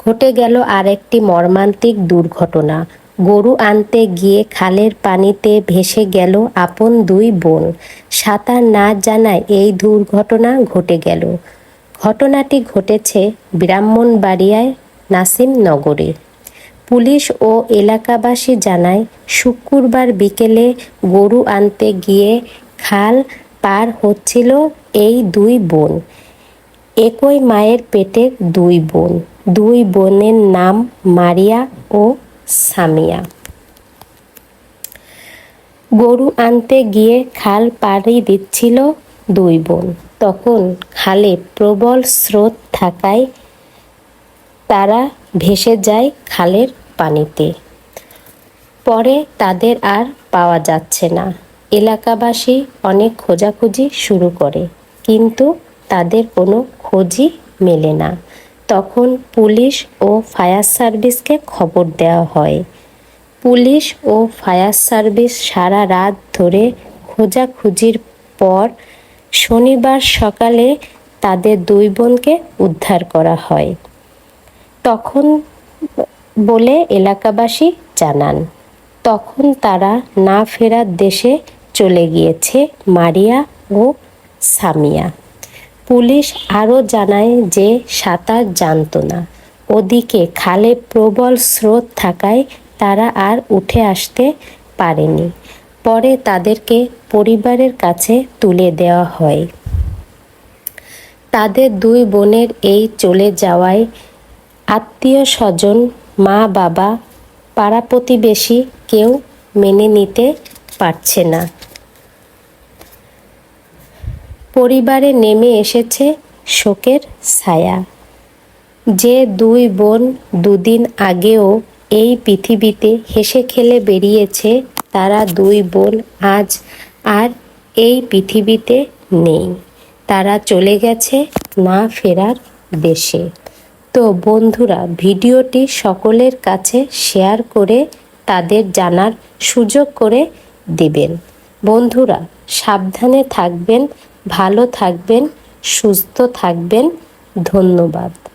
ঘটে গেল আরেকটি মর্মান্তিক দুর্ঘটনা। গরু আনতে গিয়ে খালের পানিতে ভেসে গেল আপন দুই বোন। সাঁতার না জানায় এই দুর্ঘটনা ঘটে গেল। ঘটনাটি ঘটেছে ব্রাহ্মণবাড়িয়ায় নাসিম নগরে পুলিশ ও এলাকাবাসী জানায়, শুক্রবার বিকেলে গরু আনতে গিয়ে খাল পার হচ্ছিল এই দুই বোন। একই মায়ের পেটের দুই বোন। দুই বোনের নাম মারিয়া ও সামিয়া। গরু আনতে গিয়ে খাল পাড়ি দিচ্ছিল দুই বোন। তখন খালে প্রবল স্রোত থাকায় তারা ভেসে যায় খালের পানিতে। পরে তাদের আর পাওয়া যাচ্ছে না। এলাকাবাসী অনেক খোঁজাখুঁজি শুরু করে। কিন্তু তাদের কোনো খোঁজই মেলে না। তখন পুলিশ ও ফায়ার সার্ভিসকে খবর দেওয়া হয়। পুলিশ ও ফায়ার সার্ভিস সারা রাত ধরে খোঁজাখুঁজির পর শনিবার সকালে তাদের দুই বোনকে উদ্ধার করা হয়। তখন বলে এলাকাবাসী জানান, তখন তারা না ফেরার দেশে চলে গিয়েছে মারিয়া ও সামিয়া। পুলিশ আরও জানায় যে সাঁতার জানতো না। ওদিকে খালে প্রবল স্রোত থাকায় তারা আর উঠে আসতে পারেনি। পরে তাদেরকে পরিবারের কাছে তুলে দেওয়া হয়। তাদের দুই বোনের এই চলে যাওয়ায় আত্মীয় স্বজন, মা, বাবা, পাড়া প্রতিবেশী কেউ মেনে নিতে পারছে না। পরিবারে নেমে এসেছে শোকের ছায়া। যে দুই বোন দুদিন আগেও এই পৃথিবীতে হেসে খেলে বেরিয়েছে, তারা দুই বোন আজ আর এই পৃথিবীতে নেই। তারা চলে গেছে না ফেরার দেশে। তো বন্ধুরা, ভিডিওটি সকলের কাছে শেয়ার করে তাদের জানার সুযোগ করে দেবেন। বন্ধুরা সাবধানে থাকবেন ভালো থাকবেন সুস্থ থাকবেন। ধন্যবাদ।